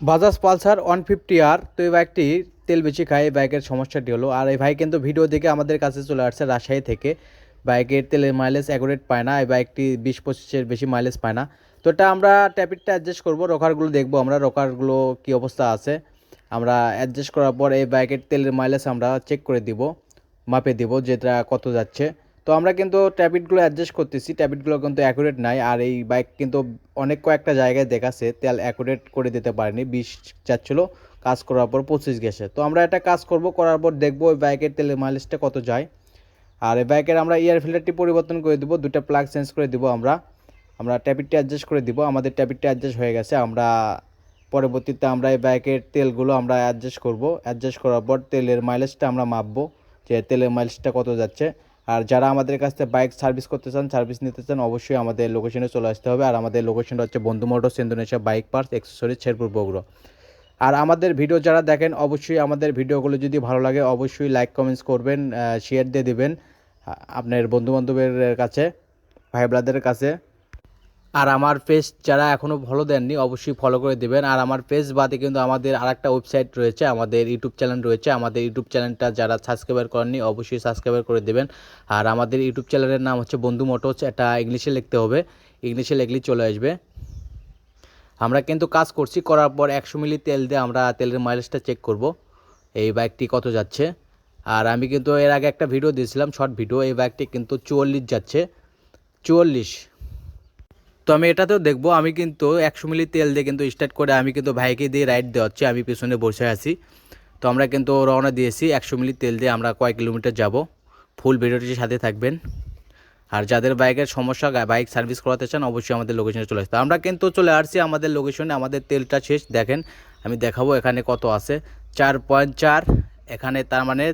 Bajaj Pulsar one fifty আর তো এই বাইকটি তেল বেশি খায়, এই বাইকের সমস্যাটি হলো। আর এই ভাই কিন্তু ভিডিও দেখে আমাদের কাছে চলে আসছে রাজশাহী থেকে। বাইকের তেলের মাইলেজ অ্যাকুরেট পায় না, এই বাইকটি বিশ পঁচিশের বেশি মাইলেজ পায় না। তো এটা আমরা ট্যাপিটটা অ্যাডজাস্ট করব, রকারগুলো দেখব আমরা, রকারগুলো কী অবস্থা আছে। আমরা অ্যাডজাস্ট করার পর এই বাইকের তেলের মাইলেজ আমরা চেক করে দিব, মাপে দিব যেটা কত যাচ্ছে। তো আমরা কিন্তু ট্যাবিটগুলো অ্যাডজাস্ট করতেছি। ট্যাবিটগুলো কিন্তু অ্যাকুরেট নাই। আর এই বাইক কিন্তু অনেক কয়েকটা জায়গায় দেখাচ্ছে, তেল অ্যাকুরেট করে দিতে পারেনি। বিশ যাচ্ছিল কাজ করার পর পঁচিশ গেছে। তো আমরা একটা কাজ করব, করার পর দেখব ওই বাইকের তেলের মাইলেজটা কত যায়। আর এই বাইকের আমরা এয়ার ফিল্টারটি পরিবর্তন করে দিব দুটো প্লাগ চেঞ্জ করে দিব আমরা। আমরা ট্যাবিটটি অ্যাডজাস্ট করে দিব। আমাদের ট্যাবিটটি অ্যাডজাস্ট হয়ে গেছে। আমরা পরবর্তীতে আমরা এই বাইকের তেলগুলো আমরা অ্যাডজাস্ট করব। অ্যাডজাস্ট করার পর তেলের মাইলেজটা আমরা মাপবো যে তেলের মাইলেজটা কত যাচ্ছে। আর যারা আমাদের কাছ থেকে বাইক সার্ভিস করতে চান সার্ভিস নিতে চান, অবশ্যই আমাদের লোকেশনে চলে আসতে হবে। আর আমাদের লোকেশনটা হচ্ছে Bondhu motor Indonesia bike parts accessories Sherpur, Bogura. আর আমাদের ভিডিও যারা দেখেন, অবশ্যই আমাদের ভিডিওগুলো যদি ভালো লাগে, অবশ্যই লাইক কমেন্টস করবেন শেয়ার দিয়ে দেবেন আপনার বন্ধুবান্ধবের কাছে ভাই ব্রাদারের কাছে। আর আমার পেজ যারা এখনও ফলো দেননি, অবশ্যই ফলো করে দিবেন। আর আমার পেজ বাদে কিন্তু আমাদের আরেকটা ওয়েবসাইট রয়েছে, আমাদের ইউটিউব চ্যানেল রয়েছে। আমাদের ইউটিউব চ্যানেলটা যারা সাবস্ক্রাইবার করেননি, অবশ্যই সাবস্ক্রাইবার করে দেবেন। আর আমাদের ইউটিউব চ্যানেলের নাম হচ্ছে বন্ধু মোটরস এটা ইংলিশে লিখতে হবে। ইংলিশে লিখলেই চলে আসবে। আমরা কিন্তু কাজ করছি, করার পর একশো মিলি তেল দিয়ে আমরা তেলের মাইলেজটা চেক করব, এই বাইকটি কত যাচ্ছে। আর আমি কিন্তু এর আগে একটা ভিডিও দিয়েছিলাম শর্ট ভিডিও এই বাইকটি কিন্তু চুয়াল্লিশ যাচ্ছে। চুয়াল্লিশ। তো আমি এটাতেও দেখব, আমি কিন্তু একশো মিলি তেল দিয়ে কিন্তু স্টার্ট করে আমি কিন্তু ভাইকে দিয়ে রাইড দেওয়াচ্ছি, আমি পেছনে বসে আছি। তো আমরা কিন্তু রওনা দিয়েছি, একশো মিলি তেল দিয়ে আমরা কয়েক কিলোমিটার যাব। ফুল ভিডিওটির সাথে থাকবেন। আর যাদের বাইকের সমস্যা, বাইক সার্ভিস করাতে চান, অবশ্যই আমাদের লোকেশনে চলে আসতে আমরা কিন্তু চলে আসছি আমাদের লোকেশনে আমাদের তেলটা শেষ। দেখেন, আমি দেখাবো এখানে কত আছে। চার পয়েন্ট চার, এখানে তার মানে